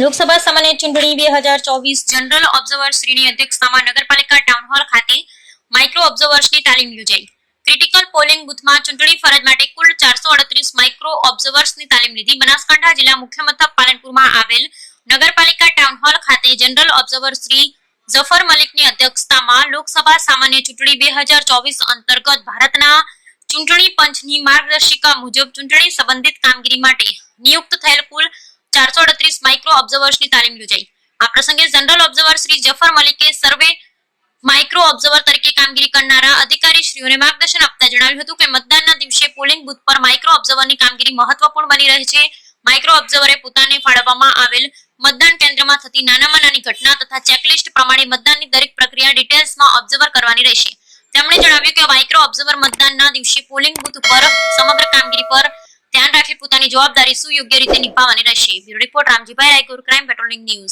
લોકસભા સામાન્ય ચૂંટણી બે હજાર ચોવીસ જનરલ ઓબ્ઝર્વર શ્રીની અધ્યક્ષતામાં નગરપાલિકા ટાઉન હોલ ખાતે માઇક્રો ઓબ્ઝર્વર્સની તાલીમ યોજાઈ. ક્રિટિકલ પોલિંગ બુથમાં ચૂંટણી ફરજ માટે કુલ ચારસો અડત્રીસ માઇક્રો ઓબ્ઝર્વર્સની તાલીમ લીધી. બનાસકાંઠા જિલ્લા મુખ્ય મથક પાલનપુરમાં આવેલ નગરપાલિકા ટાઉન હોલ ખાતે જનરલ ઓબ્ઝર્વર શ્રી જફર મલિકની અધ્યક્ષતામાં લોકસભા સામાન્ય ચૂંટણી બે હજાર ચોવીસ અંતર્ગત ભારતના ચૂંટણી પંચની માર્ગદર્શિકા મુજબ ચૂંટણી સંબંધિત કામગીરી માટે નિયુક્ત થયેલ કુલ ચારસો અડત્રીસ માઇક્રો ઓબ્ઝર્વર્સની તાલીમ યોજાઈ. આ પ્રસંગે જનરલ ઓબ્ઝર્વર શ્રી જફર મલિકે સર્વે માઇક્રો ઓબ્ઝર્વર તરીકે કામગીરી કરનારા અધિકારીશ્રીઓને માર્ગદર્શન આપતા જણાવ્યું હતું કે મતદાનના દિવસે પોલિંગ બુથ પર માઇક્રો ઓબ્ઝર્વરની કામગીરી મહત્વપૂર્ણ બની રહે છે. માઇક્રો ઓબ્ઝર્વરે પોતાને ફાળવવામાં આવેલ મતદાન કેન્દ્રમાં થતી નાનામાં નાની ઘટના તથા ચેકલિસ્ટ પ્રમાણે મતદાનની દરેક પ્રક્રિયા ડિટેલ્સમાં ઓબ્ઝર્વર કરવાની રહેશે. તેમણે જણાવ્યું કે માઇક્રો ઓબ્ઝર્વર મતદાનના દિવસે પોલિંગ બૂથ ઉપર સમગ્ર કામગીરી પર પોતાની જવાબદારી સુયોગ્ય રીતે નિભાવવાની રહેશે. Report Ramjibhai Raygur crime patrolling news